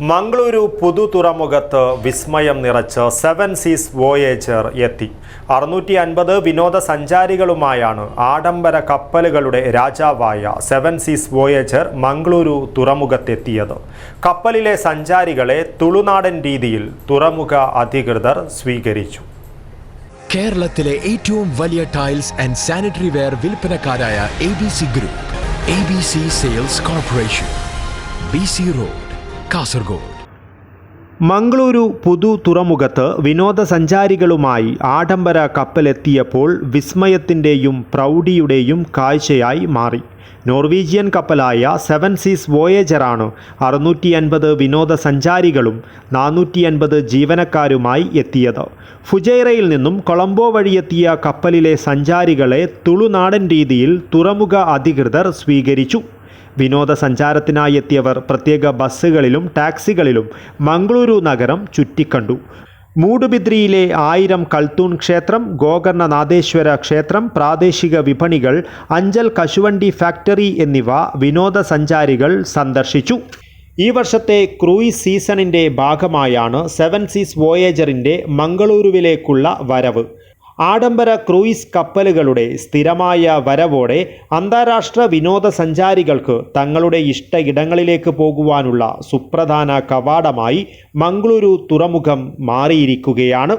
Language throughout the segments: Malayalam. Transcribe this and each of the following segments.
മംഗളൂരു പുതു തുറമുഖത്ത് വിസ്മയം നിറച്ച് സെവൻ സീസ് വോയേജർ എത്തി. അറുന്നൂറ്റി അൻപത് വിനോദസഞ്ചാരികളുമായാണ് ആഡംബര കപ്പലുകളുടെ രാജാവായ സെവൻ സീസ് വോയേജർ മംഗളൂരു തുറമുഖത്തെത്തിയത്. കപ്പലിലെ സഞ്ചാരികളെ തുളുനാടൻ രീതിയിൽ തുറമുഖ അധികൃതർ സ്വീകരിച്ചു. കേരളത്തിലെ ഏറ്റവും വലിയ tiles and sanitary ware വിൽപ്പനക്കാരായ A B C group A B C sales corporation B C road Kasaragod. Mangaluru പുതു തുറമുഖത്ത് വിനോദസഞ്ചാരികളുമായി ആഡംബര കപ്പലെത്തിയപ്പോൾ വിസ്മയത്തിന്റെയും പ്രൗഢിയുടെയും കാഴ്ചയായി മാറി. നോർവീജിയൻ കപ്പലായ സെവൻ സീസ് വോയേജറാണ് അറുന്നൂറ്റി അൻപത് വിനോദസഞ്ചാരികളും നാനൂറ്റി അൻപത് ജീവനക്കാരുമായി എത്തിയത്. ഫുജൈറയിൽ നിന്നും കൊളംബോ വഴിയെത്തിയ കപ്പലിലെ സഞ്ചാരികളെ തുളുനാടൻ രീതിയിൽ തുറമുഖ അധികൃതർ സ്വീകരിച്ചു. വിനോദസഞ്ചാരത്തിനായി എത്തിയവർ പ്രത്യേക ബസ്സുകളിലും ടാക്സികളിലും മംഗളൂരു നഗരം ചുറ്റിക്കണ്ടു. മൂടുബിദ്രിയിലെ ആയിരം കൽത്തൂൺ ക്ഷേത്രം ഗോകർണനാഥേശ്വര ക്ഷേത്രം പ്രാദേശിക വിപണികൾ അഞ്ചൽ കശുവണ്ടി ഫാക്ടറി എന്നിവ വിനോദസഞ്ചാരികൾ സന്ദർശിച്ചു. ഈ വർഷത്തെ ക്രൂയിസ് സീസണിന്റെ ഭാഗമായാണ് സെവൻ സീസ് വോയേജറിന്റെ മംഗളൂരുവിലേക്കുള്ള വരവ്. ആഡംബര ക്രൂയിസ് കപ്പലുകളുടെ സ്ഥിരമായ വരവോടെ അന്താരാഷ്ട്ര വിനോദസഞ്ചാരികൾക്ക് തങ്ങളുടെ ഇഷ്ട ഇടങ്ങളിലേക്ക് പോകുവാനുള്ള സുപ്രധാന കവാടമായി മംഗളൂരു തുറമുഖം മാറിയിരിക്കുകയാണ്.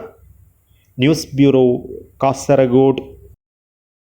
News bureau Kasaragod.